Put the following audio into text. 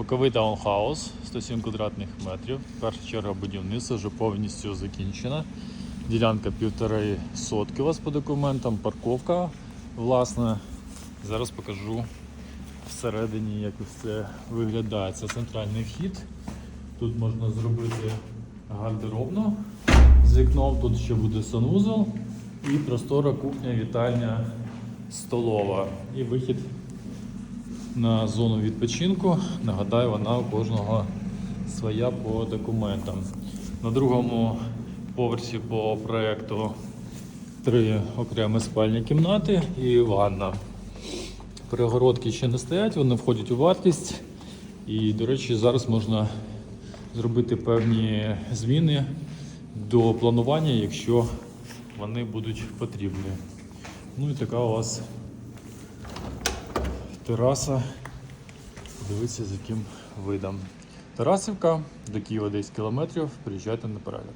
Боковий таунхаус 107 квадратних метрів. Перша черга будівництва вже повністю закінчена. Ділянка півтори сотки у вас по документам, парковка власна. Зараз покажу всередині, як все виглядає. Це центральний вхід. Тут можна зробити гардеробну з вікном, тут ще буде санузел і простора кухня, вітальня, столова. І вихід на зону відпочинку. Нагадаю, вона у кожного своя по документам. На другому поверсі по проєкту три окремі спальні кімнати і ванна. Перегородки ще не стоять, вони входять у вартість. І, до речі, зараз можна зробити певні зміни до планування, якщо вони будуть потрібні. Ну і така у вас тераса. Дивіться, з яким видом. Тарасівка до Києва 10 кілометрів. Приїжджайте на перегляд.